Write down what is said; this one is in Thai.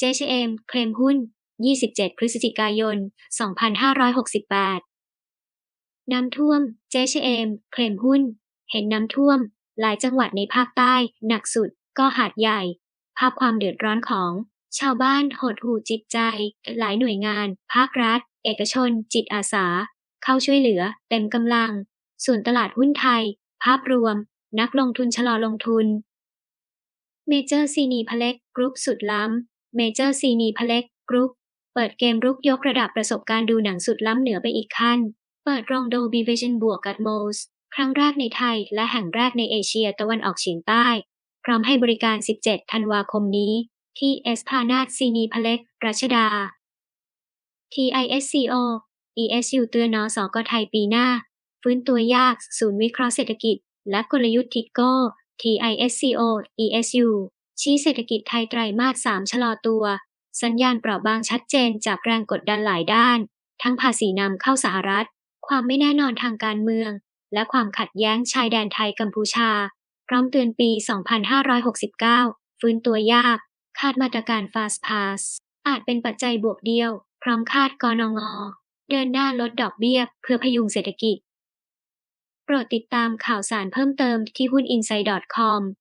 JCM เคลมหุ้น 27 พฤศจิกายน 2568 น้ำท่วม JCM เคลมหุ้น เห็นน้ำท่วม หลายจังหวัดในภาคใต้ หนักสุด ก็หาดใหญ่ ภาพความเดือดร้อนของ ชาวบ้านหดหู่จิตใจ หลายหน่วยงาน ภาครัฐ เอกชน จิตอาสา เข้าช่วยเหลือ เต็มกำลัง ส่วนตลาดหุ้นไทย ภาพรวม นักลงทุนชะลอลงทุนเมเจอร์ซีนีพเล็กกรุ๊ปสุดล้ำ เมเจอร์ซีนีพเล็กกรุ๊ปเปิดเกมรุกยกระดับประสบการณ์ดูหนังสุดล้ำเหนือไปอีกขั้น เปิดโรงโดบีวิชั่นบวกกับโมสครั้งแรกในไทยและแห่งแรกในเอเชียตะวันออกเฉียงใต้ พร้อมให้บริการ 17 ธันวาคมนี้ ที่เอสพานาดซีนีพเล็กรัชดา TISCO ESU เตือนนสกไทยปีหน้า ฟื้นตัวยาก ศูนย์วิเคราะห์เศรษฐกิจ และกลยุทธ์ทิโก้ TISCO ESU ชี้เศรษฐกิจไทยไตรมาส3ชะลอตัว สัญญาณเปราะบางชัดเจนจากแรงกดดันหลายด้าน ทั้งภาษีนำเข้าสหรัฐ ความไม่แน่นอนทางการเมือง และความขัดแย้งชายแดนไทยกัมพูชา พร้อมเตือนปี 2569 ฟื้นตัวยาก คาดมาตรการ Fast Pass อาจเป็นปัจจัยบวกเดียว พร้อมคาดกนงเดินหน้าลดดอกเบี้ย เพื่อพยุงเศรษฐกิจ โปรดติดตามข่าวสารเพิ่มเติมที่หุ้น inside.com